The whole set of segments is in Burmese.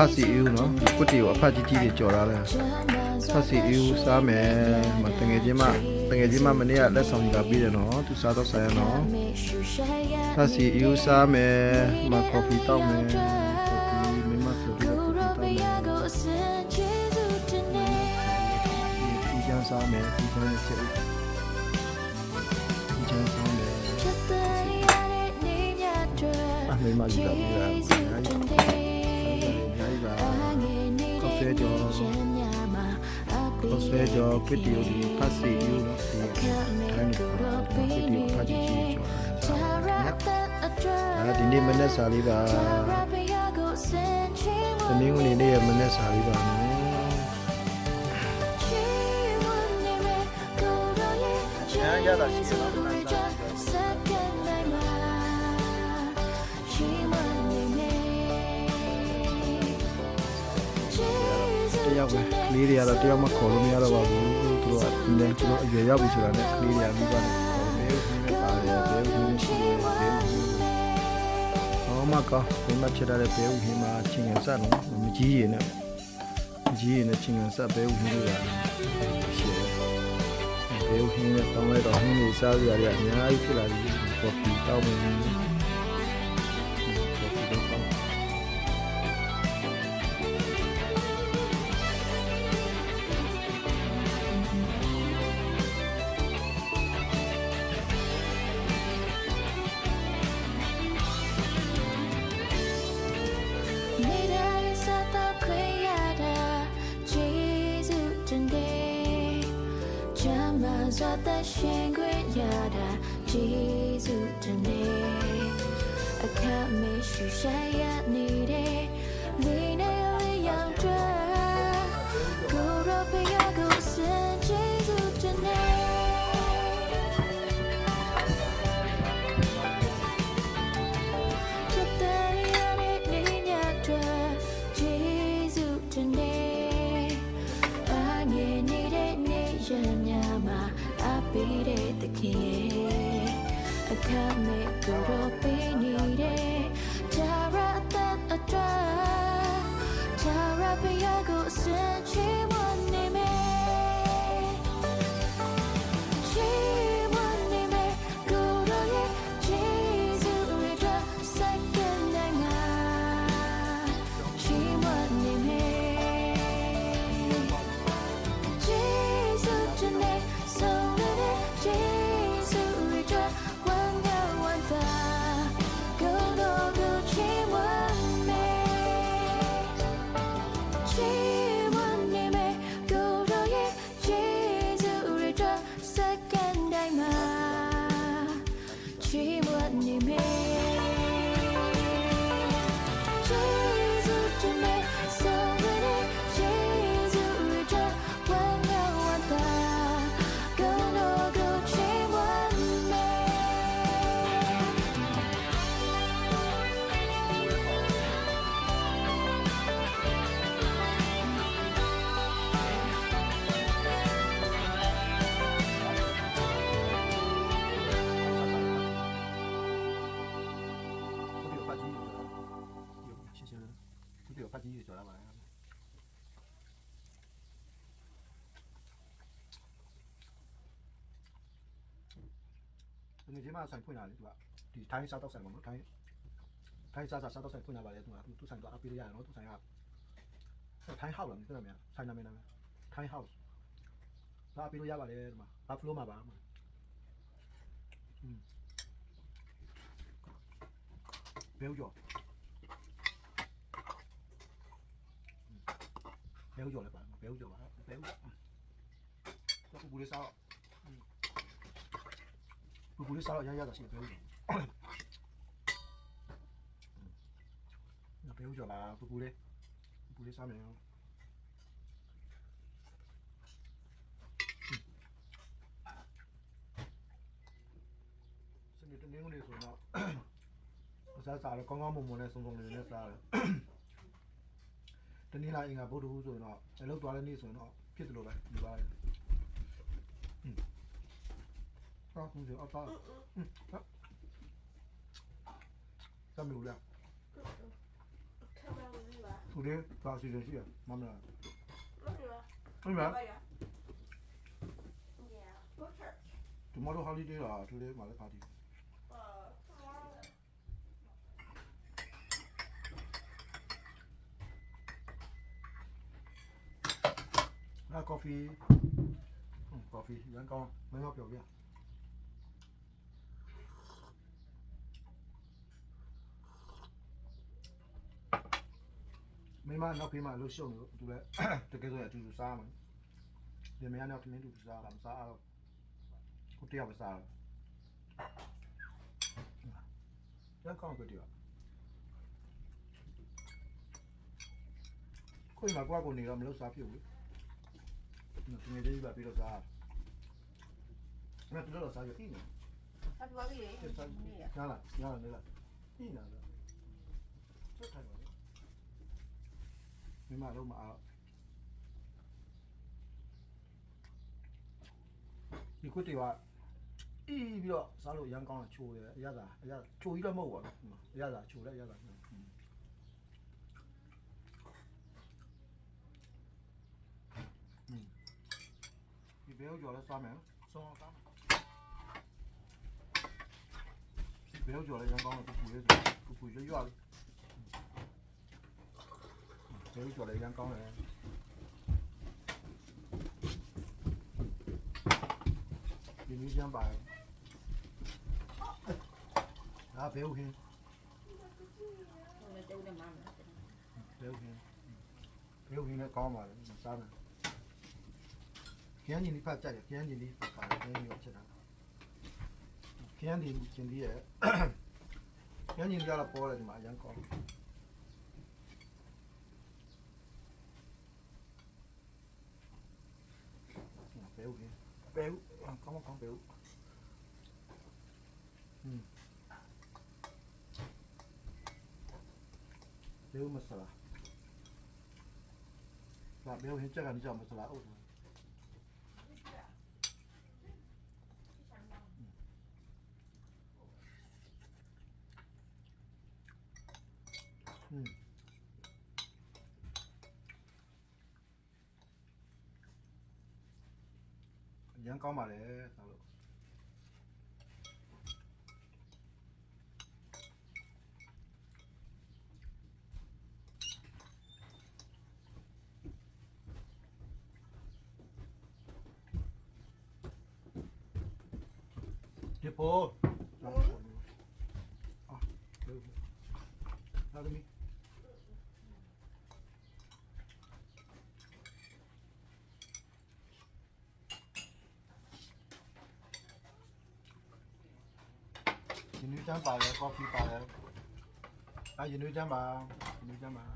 ဟိုဖတ်စီအူးနော်ကွတ်တီကိုအဖတ်ကြီးကြီးတွေကြော်ထားတယ်ဖတ်စီအူးစားမယ်မတငယ်ချင်းမတငယ်ချင်းမမနေ့ကလက်ဆောင်ယူတာပြီးတယ်နော်သူစားတော့ဆိုင်ရနော်ဖတ်စီအူးစားမယ်မကော်ဖီတောက်မယ်ကော်ဖီမင်းမဆိုပြီးတော့ကော်ဖီတောက်မယ်ဒီချမ်းစားမယ်ဒီချမ်းချက်ဒီချမ်းစားမယ်အမေမယူတာပြီးတာ ကော်ဖီကြော်ကွတ်တီကိုဒီဖတ်စီအူးနော်ဒီတိုင်းနေပါကွတ်တီကိုဖတ်ကြီးကြီးကြော်တာဒီနေ့မနေ့စားလေးပါသမီးဝင်နေ့ရမနေ့စားလေးပါနော်ရတာရှိတယ် တယောက်ပဲကလေးတွေကတော့တယောက်မှခေါ်လို့မရတော့ပါဘူးသူတို့ကလည်းသူတို့အရွယ်ရောက်ပြီဆိုတာနဲ့ကလေးတွေကမိဘနဲ့ခေါ်မယ်ဘယ်ပါတယ်ဘယ်ဦးရှိတယ်ဘယ်ဦးဟောမကောဘယ်မှာဖြစ်တာလဲဘယ်ဦးဟင်းမှာချင်းငယ်ဆက်နော်မကြီးရင်နဲ့မကြီးရင်နဲ့ချင်းငယ်ဆက်ဘယ်ဦးဟင်းတွေကရှိတယ်ဘယ်ဦးဟင်းနဲ့တောင်းလိုက်တော့ဟင်းတွေစားကြရတယ်အများကြီးဖြစ်လာပြီကော်ဖီတောက်မယ် Zat the shangri yada, Jesus today. I can't miss you, shy at need it. Lean a young drag. Go up and I go send ခင်ရဲ့အခမ်းမဲ့ကိုတော့ပေးနေတဲ့ဂျာရအသက်အတွက်ဂျာရပရကိုစင်ချေ လိုဖတ်ကြည့်ရကြော်လာပါလားဒီနေ့ဒီမှာဆိုင်ဖွင့်လာတယ်သူကဒီထိုင်းစားတော့ဆိုင်ပေါ့နော်ထိုင်းထိုင်းစားစားစားတော့ဆိုင်ဖွင့်လာပါတယ်သူကသူဆိုင်တော့အပေးရရနော်သူဆိုင်ကထိုင်းဟောက်လားမသိဘူးများဆိုင်နာမည်နာမည်ထိုင်းဟောက်ဒါအပေးလို့ရပါတယ်ဒီမှာဘတ်ဖလိုမှာပါอืมဘယ်ကြော် béo giò lại bạn béo giò bạn béo nó cũng bùi sao bùi bùi sao ra ra là chỉ béo giò nó béo giò là bùi bùi đấy bùi sao này xin được tiếng này rồi nó စားစားတော့ကောင်းကောင်းမွန်မွန်နဲ့စုံစုံလေးနဲ့စားတယ် တနင်္လာအင်္ဂါဗုဒ္ဓဟူးဆိုရင်တော့အလုပ်သွားတဲ့နေ့ဆိုရင်တော့ဖြစ်တယ်လို့ပဲဒီပါတယ်อืมအော်ဘူးကြောအော်อืมဟုတ်စမ်းမလို့လား 看不到我对吧？ သူလေးပါစီစဉ်ရှိရမမလား မဟုတ်လား ဟုတ်မလား Yeah. Go church. ဒီမတို့ holiday လာသူလေးမှာလည်းပါတီ Uh, ငါ coffee ဟွန်း coffee ရန်ကောင်းမင်းတော့ပြောပြမိမနောက်ဖေးမလို့ရှုံလို့သူလည်းတကယ်ဆိုရင်အတူတူစားမှာဒီမယားနောက်ထမင်းတူစားတာမစားတော့ကိုတယောက်ပဲစားတော့ရန်ကောင်းကိုတယောက်ကိုယ်မှာကိုယ့်ကိုယ်နေတော့မလို့စားဖြစ်ဘူး လေဒီနေ့လေးပါပြီးတော့စားမတူတော့စားရအင်းနေ Happy birthday. စား Yeah. နားလားနားလားနေလားအင်းနာလားစက်ထိုင်ပါလေမိမတော့မအားဒီကွတ်တွေကအီးပြီးတော့စားလို့ရမ်းကောင်းတာချိုးတယ်အရသာအရသာချိုးကြီးတော့မဟုတ်ပါဘူးအရသာချိုးတယ်အရသာဒီ ဘဲကြော်လဲစားမယ်ဆုံးအောင်စားမယ်ဘဲကြော်လဲရမ်းကောင်းတာပူပူလေးဆိုပူပူရွရွလေးဘဲကြော်လဲရမ်းကောင်းတယ်ဒီနည်းချမ်းပါဒါဘဲဟုတ်ခင် Una te una mano. ဘဲဟုတ်ခင်ဘဲဟုတ် ခင်လည်းကောင်းပါလေစားမယ်ခရမ်းကြီးလေးဖတ်ကြတယ်ခရမ်းကြီးလေးပါတယ်ခရမ်းကြီးရောချက်တာခရမ်းကြီးကျင်လေးရဲ့ခရမ်းကြီးကြတော့ပေါ်တယ်ဒီမှာအရန်ကောင်းဘဲဟုတ်ခင်ဘဲဟုတ်ကောင်းကောင်းဘဲဟုတ်ဟင်းဘဲဟုတ်မဆလာဒါဘဲဟုတ်ဟင်းချက်ကနေကြောက်မဆလာဟုတ်တယ်嗯。 ရန်ကောင်းပါလေသားလို့ဒီပေါ်အာဟုတ်ဟာသမီး ရင်းနှီး ချမ်းပါတယ်ကော်ဖီပါတယ်အာရင်းနှီးချမ်းပါရင်းနှီးချမ်းပါအ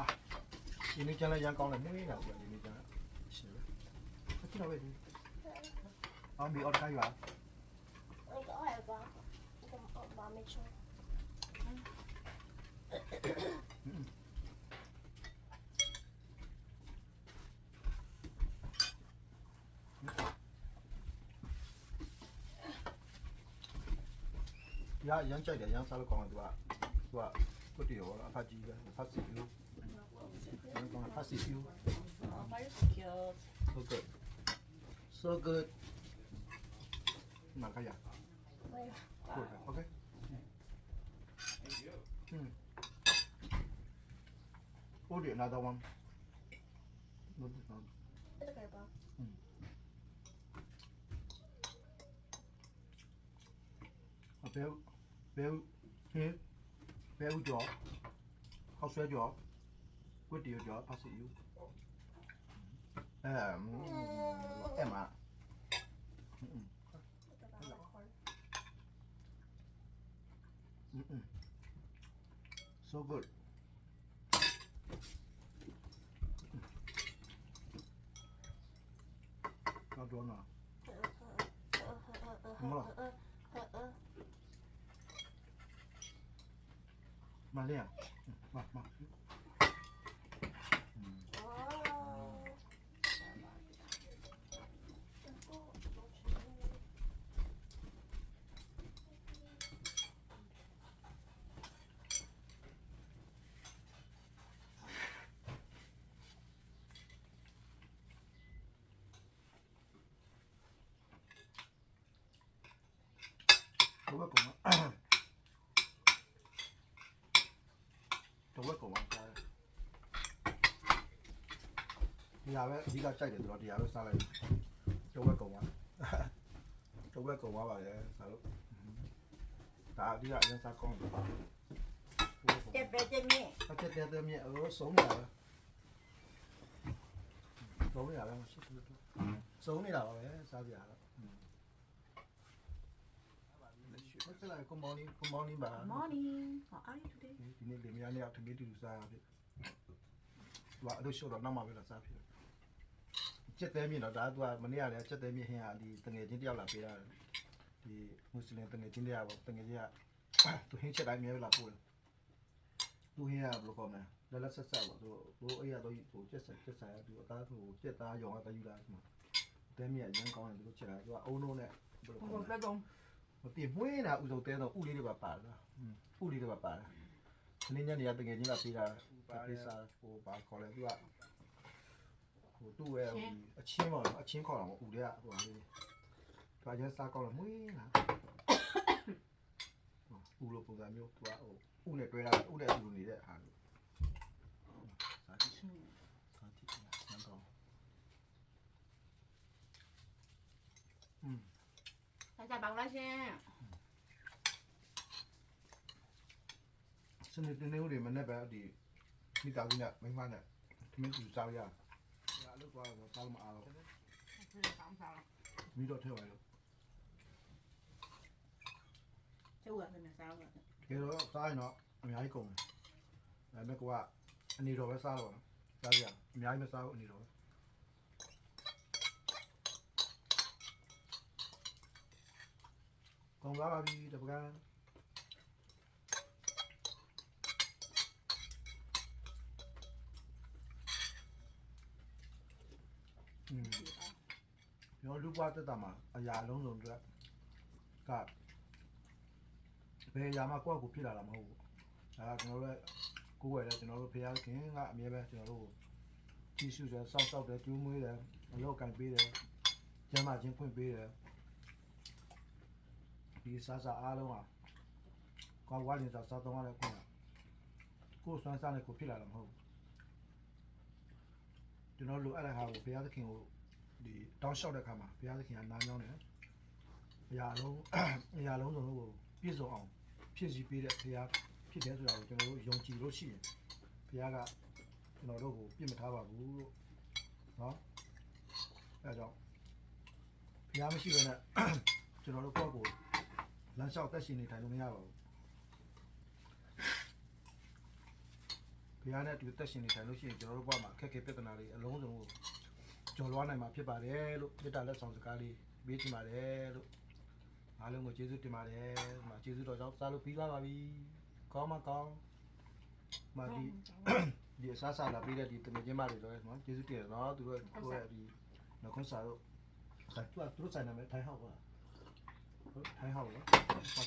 ာရင်းနှီးချမ်းလည်းရမ်းကောင်းတယ်နှင်းနေတာပြရင်းနှီးချမ်းရှင်းပဲအကြည့်တော့ပဲဒီအောင်ဒီအော်ခိုင်းပါ Oi, olha, vá. Vá, me chama. ရရမ်းကြိုက်တယ်ရမ်းစားလို့ကောင်းတယ်သူကသူကကွတ်တီရောအဖတ်ကြီးပဲဖတ်စီယူရမ်းကောင်းဖတ်စီယူ Very cute. so good so good နာခရ Good. Okay. Hmm. Order another one. No, no. It's okay, vá. A béo, béo thế, béo gió. Khó xóa gió. Quyết điều gió, bác sĩ yêu ừ, em ạ. Ừ, ừ. So good. Nó đuôi nào. Đúng rồi 麻利啊，麻麻。哦。给我滚！ တော့ဝက်ကောင်စားတယ်ဒီဟာပဲအဓိကကြိုက်တယ်ဆိုတော့ဒီဟာပဲစားလိုက်တော့ဝက်ကောင်ပါတော့ဝက်ကောင်ပါပါလေစားလို့ဒါအဓိကအရင်စားကောင်းတယ်တက်ပဲတက်မြင့်အချက်တဲ့တဲ့မြဲအဆုံးနေတာပဲဆုံးနေတာပဲမရှိဘူးဆုံးနေတာပါပဲစားပြရတော့ ဟုတ်ကဲ့ good morning good morning ပါ morning how are you today ဒီနေ့လေမယားနဲ့အထမင်းတူတူစားရဖြစ်သူကအလို့ရှိတော့နောက်မှပဲလာစားဖြစ်ကျက်သေးမြင့်တော့ဒါကသူကမနေ့ကလည်းကျက်သေးမြင့်ဟင်းဟာဒီတငယ်ချင်းတယောက်လာပေးတာဒီမွတ်စလင်တငယ်ချင်းတယောက်ပေါ့တငယ်ချင်းကသူဟင်းချက်တိုင်းမြဲလာပို့တယ်သူဟင်းကဘယ်လိုကောမလဲလက်လက်ဆက်ဆက်ပေါ့သူဘိုးအေးရတော့ဟိုကျက်ဆက်ကျက်ဆက်ရသူအသားဟိုကျက်သားရောင်ကတယူလာဒီမှာတဲမြင့်ရန်ကောင်းတယ်သူတို့ချက်တာသူကအုံလုံးနဲ့ဘယ်လိုကောကိုမလဲ တက်တော့မပြမွေးတာဥစုံတဲတော့ဥလေးတွေပါပါလားဥလေးတွေပါပါလားဒီနေ့ညနေကတကယ်ချင်းကပေးတာပါပေးစားဟိုပါခေါ်လဲသူကဟိုသူ့ရဲ့အချင်းပေါ့နော်အချင်းခေါ်တာပေါ့ဥတွေကဟိုလေးတွားကျစားကောင်းလို့မွေးလားဥလိုပုံစံမျိုးသူကဟိုဥနဲ့တွဲတာဥနဲ့ဥလိုနေတဲ့ဟာလို့စားကြည့်စားကြည့်နန်းတော့อืม อาจารย์บังแล้วเช่นစနေတနေ့ဦးတွေမနေ့ပဲဒီမိသားစုနဲ့မိန်းမနဲ့သမီးကြီးစားရရအလုပ်သွားတော့စားမအားတော့คือสามสาวမိတော့ထဲပါရောเชื่อว่าเป็นสาวอ่ะတကယ်တော့စားရင်တော့အများကြီးကုန်တယ်ဒါပေမဲ့ကိုကအနေတော်ပဲစားတော့နော်စားရအများကြီးမစားဘူးအနေတော်ပဲ ကုန်လာပါပြီတပကံอืมကျွန်တော်လူပွားတက်တာမှာအရာလုံးစုံအတွက်ကဘယ်အရာမှကိုယ့်အကူဖြစ်လာတာမဟုတ်ဘူး။ဒါကကျွန်တော်တို့ကိုယ်ဝယ်တဲ့ကျွန်တော်တို့ဖခင်ခင်ကအမြဲပဲကျွန်တော်တို့ကိုကြည့်ရှုတယ်စောက်စောက်တယ်ကျူးမွေးတယ်အလောက်ကန်ပေးတယ်ကျမ်းမာခြင်းဖွင့်ပေးတယ် ဒီစားစားအားလုံးဟာကောင်းဝါလင်စားစားတော့လည်းခွင့်ကိုယ်စွမ်းစားနဲ့ကိုယ်ဖြစ်လာတာမဟုတ်ဘူးကျွန်တော်လိုအပ်တဲ့ဟာကိုဘုရားသခင်ကိုဒီတောင်းလျှောက်တဲ့ခါမှာဘုရားသခင်ကနားညောင်းတယ်အရာလုံးအရာလုံးစုံလို့ကိုပြည့်စုံအောင်ဖြည့်ဆည်းပေးတဲ့ဘုရားဖြစ်တယ်ဆိုတာကိုကျွန်တော်တို့ယုံကြည်လို့ရှိရင်ဘုရားကကျွန်တော်တို့ကိုပြစ်မထားပါဘူးလို့နော်အဲဒါကြောင့်ဘုရားမရှိဘဲနဲ့ကျွန်တော်တို့ကိုယ့်ကို လမ်းလျှောက်သက်ရှင်နေထိုင်လို့မရပါဘူးဘုရားနဲ့အတူသက်ရှင်နေထိုင်လို့ရှိရင်ကျွန်တော်တို့ဘဝမှာအခက်အခဲပြဿနာတွေအလုံးစုံကိုကျော်လွှားနိုင်မှာဖြစ်ပါတယ်လို့မေတ္တာလက်ဆောင်စကားလေးပေးချင်ပါတယ်လို့အားလုံးကိုကျေးဇူးတင်ပါတယ်ဒီမှာကျေးဇူးတော်ကြောင့်စားလို့ပြီးလာပါပြီကောင်းမကောင်းမဒီဒီအစားစားလာပြီးတဲ့ဒီတမချင်းမတွေတော့နော်ကျေးဇူးတင်တယ်နော်သူတို့ကိုယ့်ရဲ့ဒီနှခွန်းစားတော့ဆိုင်သူကသူတို့ဆိုင်နာမည်ထိုင်းဟောက်ပါဟုတ် ထိုင်းဟောက်နော်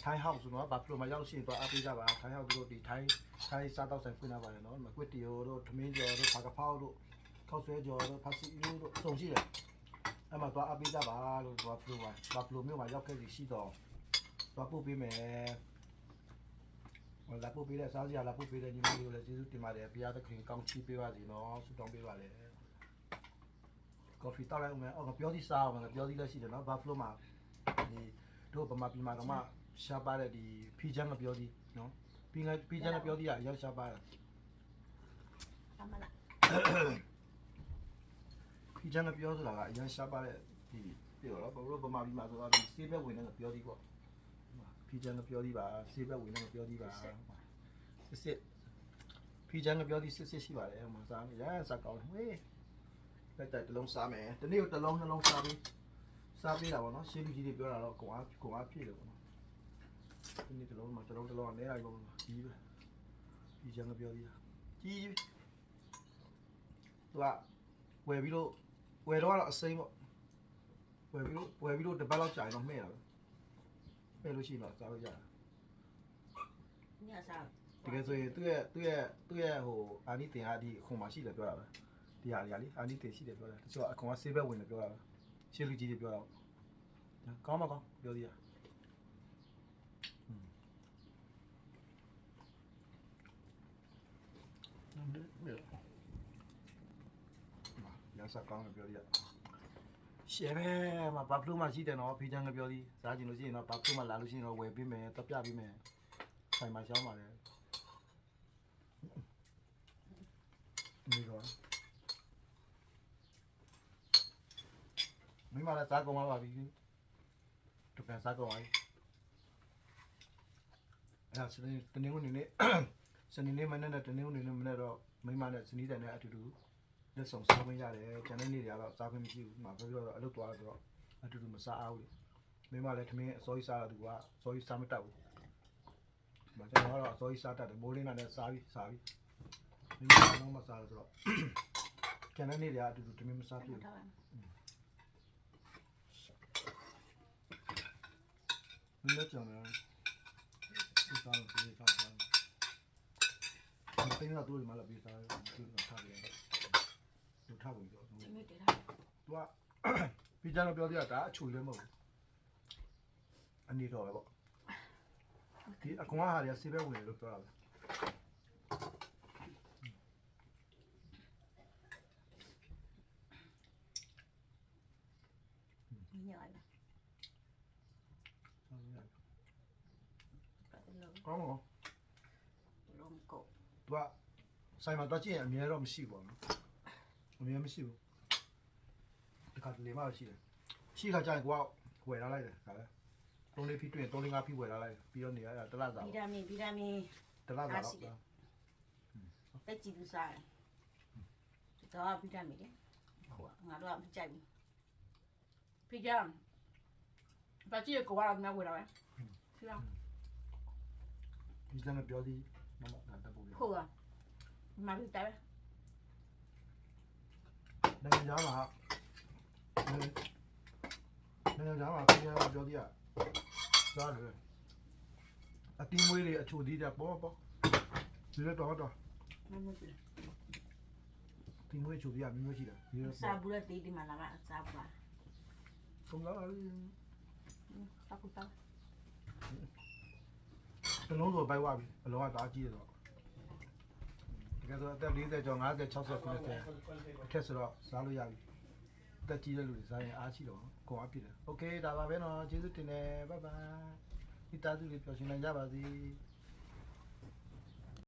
ထိုင်းဟောက်ဆိုတော့ဘာဖလိုမရောက်လို့ရှိရင်တော့အားပေးကြပါထိုင်းဟောက်သူတို့ဒီထိုင်းထိုင်းစားတော့ဆိုင်ဖွင့်လာပါတယ်နော်မကွတ်တီယိုတို့ထမင်းကျော်တို့ဖာကဖောက်တို့ခောက်ဆွဲကြော်တို့ဖာစီအူတို့စုံရှိတယ်အဲ့မှာသွားအပေးကြပါလို့သွားဖလိုပါဘာဖလိုမျိုးမှာရောက်ခဲ့စီရှိတော့သွားပို့ပေးမယ်ဟိုလာပို့ပေးတဲ့စားစရာလာပို့ပေးတဲ့ညီမလေးကိုလည်းကျေးဇူးတင်ပါတယ်ဘုရားသခင်ကောင်းချီးပေးပါစေနော်ဆုတောင်းပေးပါလေကော်ဖီတောက်လိုက်ဦးမယ်အော်ပြောသီးစားအောင်မယ်ပြောသီးလည်းရှိတယ်နော်ဘာဖလိုမှာဒီ တို့ဗမာပြည်မှာကမှရှားပါတဲ့ဒီဖီချမ်းကပြောသည်နော်ဖီချမ်းဖီချမ်းကပြောသည်ကအရောက်ရှားပါတာအမလားဖီချမ်းကပြောဆိုတာကအရောက်ရှားပါတဲ့ဒီပြောတော့ဘာလို့ဗမာပြည်မှာဆိုတော့ဒီစေးဘက်ဝင်တဲ့ကပြောသည်ပေါ့ဖီချမ်းကပြောသည်ပါစေးဘက်ဝင်တဲ့ကပြောသည်ပါစစ်စစ်ဖီချမ်းကပြောသည်စစ်စစ်ရှိပါတယ်ဟိုမှာစားနေရစားကောင်းဟေးလက်တက်တစ်လုံးစားမယ်ဒီနေ့တစ်လုံးနှလုံးစားပြီး စားပေးတာပေါ့နော်ရှေးလူကြီးတွေပြောတာတော့ကွာကွာဖြစ်တယ်ပေါ့နော်ဒီနေ့တလုံးမှာတလုံးတလုံးအနေလိုက်ပေါ့နော်ကြီးပဲကြီးချမ်းကပြောသေးတာကြီးကြီးသူကဝယ်ပြီးတော့ဝယ်တော့ကတော့အစိမ့်ပေါ့ဝယ်ပြီးတော့ဝယ်ပြီးတော့တပတ်လောက်ကြာရင်တော့မှဲ့တာပဲပဲလို့ရှိရင်တော့စားလို့ရတာညစားတကယ်ဆိုရင်သူ့ရဲ့သူ့ရဲ့သူ့ရဲ့ဟိုအာနိတင်ဟာဒီအခွန်မှာရှိတယ်ပြောတာပဲဒီဟာလေးဟာလေးအာနိတင်ရှိတယ်ပြောတာတချို့ကအခွန်ကဆေးဘက်ဝင်တယ်ပြောတာပဲ ရှေ့လူကြီးတွေပြောတာပေါ့နော်ကောင်းပါကောင်းပြောသေးတာရစကောင်းလို့ပြောရရှယ်ပဲမှာဘာဖလို့မှရှိတယ်နော်ဖေးချမ်းကပြောသည်စားကြည့်လို့ရှိရင်တော့ဘာဖလို့မှလာလို့ရှိရင်တော့ဝယ်ပေးမယ်တပြပေးမယ်ဆိုင်မှာရှောင်းပါလေဒီတော့ မိမလည်းစားကုန်ပါပြီတပန်စားကုန်ပါပြီအဲ့ဒါစနေတနေ့ကနေနေ့စနေနေ့မနေ့နဲ့တနေ့ကနေနေ့မနေ့တော့မိမနဲ့စနီးတယ်နဲ့အတူတူလက်ဆောင်စားခွင့်ရတယ်ကျန်တဲ့နေ့တွေကတော့စားခွင့်မရှိဘူးမှာပြောပြောတော့အလုပ်သွားတော့အတူတူမစားအောင်လေမိမလည်းထမင်းအစောကြီးစားတော့သူကအစောကြီးစားမတတ်ဘူးမကျွန်တော်ကတော့အစောကြီးစားတတ်တယ်မိုးလင်းတာနဲ့စားပြီးစားပြီးမိမကတော့မစားတော့ဆိုတော့ကျန်တဲ့နေ့တွေကအတူတူထမင်းမစားပြ Ăn ဘူး မင်းလည်းကြောင်တယ်ဒီစားလို့ဒီစားစားတင်းလာတို့ဒီမှာလာပြီးစားတယ်သူကထားတယ်သူထားဘူးပြောသူ Chị mới để ra. ကပြီးကြတော့ပြောပြတာအချူလည်းမဟုတ်ဘူးအနေတော့ပဲပေါ့ဒီအကောင်ကဟာရဆေးပဲဝင်တယ်လို့ပြောတာပဲ ကောင်းတော့ lồng cổ. သူကဆိုင်မှာတော့ကြည့်ရင်အများတော့မရှိပါဘူးအများမရှိဘူးတခါတလေမှရှိတယ်ရှိခါကျရင်ကိုကဝယ်ထားလိုက်တယ်ခါလဲသုံးလေးဖိတွေ့ရင်သုံးလေးငါးဖိဝယ်ထားလိုက်ပြီးတော့နေရတာတလားစား Vitamin, vitamin. တလားစားတော့ Tết chị tôi xài. Đó vitamin đấy. Khổ, ngã đó bị chạy. Vitamin. Và chị có vào nào vừa đâu ấy? Vitamin. ဒီစမ်းပြောသည်မမတာ တပူလေး Khổ à? Mà bị chạy. နိုင်ငံသားမှာနိုင်ငံသားမှာပြည်ရပြောသည်อ่ะစားတယ်အတင်းမွေးတွေအချိုသေးတယ်ပေါ့ပေါ့ဒီလိုတော့တော့ Nó mới bị. တင်းမွေးချိုသေးရမျိုးမျိုးရှိတယ်ဒီလို Sa bữa tí đi mà làm ạ, sa bữa. သုံးလား Tao cũng tao. တ လုံးဆိုပိုက်ဝပြီအလုံးကဒါကြီးတယ်တော့တကယ်ဆိုအသက်40ကျော်50 60 90အထက်ဆိုတော့စားလို့ရပြီတက်ကြီးတဲ့လူတွေစားရင်အားရှိတော့ကိုယ်အပြည့်တယ်โอเคဒါပါပဲเนาะကျေးဇူးတင်တယ်ဘိုင်ဘိုင်ဒီတာသူတွေပျော်ရွှင်နိုင်ကြပါစေ